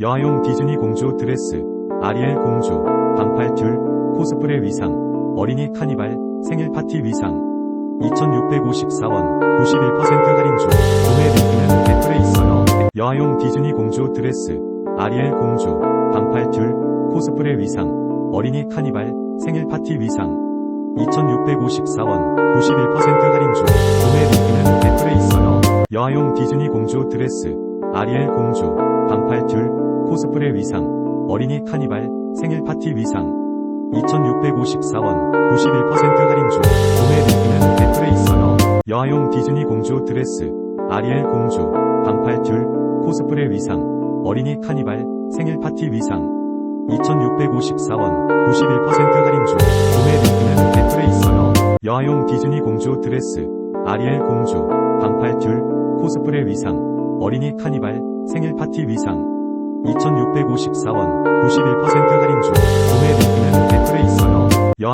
여아용 디즈니 공주 드레스, 아리엘 공주, 반팔 튤, 코스프레 위상, 어린이 카니발, 생일 파티 위상. 2,654원, 91% 할인 중, 구매 링크는 댓글에 있어요. 여아용 디즈니 공주 드레스, 아리엘 공주, 반팔 튤, 코스프레 위상, 어린이 카니발, 생일 파티 위상. 2,654원, 91% 할인 중, 구매 링크는 댓글에 있어요. 여아용 디즈니 공주 드레스, 아리엘 공주, 반팔 튤, 코스프레 위상, 어린이 카니발, 생일 파티 위상. 2,654원, 91% 할인 중, 구매 링크는 댓글에 있어요. 여아용 디즈니 공주 드레스, 아리엘 공주, 반팔 튤, 코스프레 위상, 어린이 카니발, 생일 파티 위상. 2,654원, 91% 할인 중, 구매 링크는 댓글에 있어요. 여아용 디즈니 공주 드레스, 아리엘 공주, 반팔 튤, 코스프레 위상, 어린이 카니발, 생일 파티 위상. 2,654원, 91%